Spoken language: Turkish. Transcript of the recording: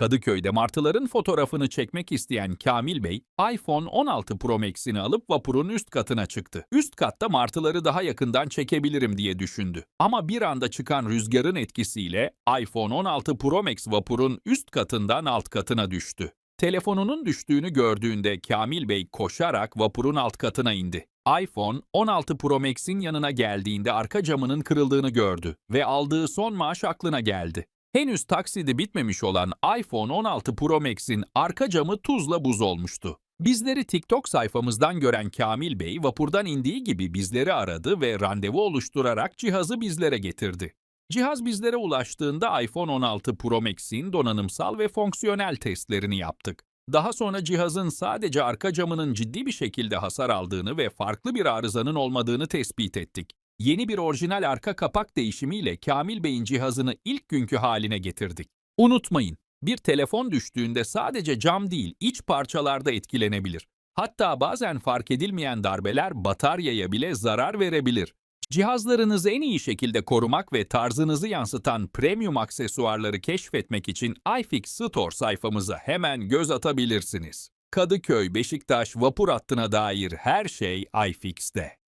Kadıköy'de martıların fotoğrafını çekmek isteyen Kamil Bey, iPhone 16 Pro Max'ini alıp vapurun üst katına çıktı. Üst katta martıları daha yakından çekebilirim diye düşündü. Ama bir anda çıkan rüzgarın etkisiyle iPhone 16 Pro Max vapurun üst katından alt katına düştü. Telefonunun düştüğünü gördüğünde Kamil Bey koşarak vapurun alt katına indi. iPhone 16 Pro Max'in yanına geldiğinde arka camının kırıldığını gördü ve aldığı son maaş aklına geldi. Henüz taksidi bitmemiş olan iPhone 16 Pro Max'in arka camı tuzla buz olmuştu. Bizleri TikTok sayfamızdan gören Kamil Bey vapurdan indiği gibi bizleri aradı ve randevu oluşturarak cihazı bizlere getirdi. Cihaz bizlere ulaştığında iPhone 16 Pro Max'in donanımsal ve fonksiyonel testlerini yaptık. Daha sonra cihazın sadece arka camının ciddi bir şekilde hasar aldığını ve farklı bir arızanın olmadığını tespit ettik. Yeni bir orijinal arka kapak değişimiyle Kamil Bey'in cihazını ilk günkü haline getirdik. Unutmayın, bir telefon düştüğünde sadece cam değil, iç parçalarda etkilenebilir. Hatta bazen fark edilmeyen darbeler bataryaya bile zarar verebilir. Cihazlarınızı en iyi şekilde korumak ve tarzınızı yansıtan premium aksesuarları keşfetmek için iFix Store sayfamıza hemen göz atabilirsiniz. Kadıköy, Beşiktaş vapur hattına dair her şey iFix'te.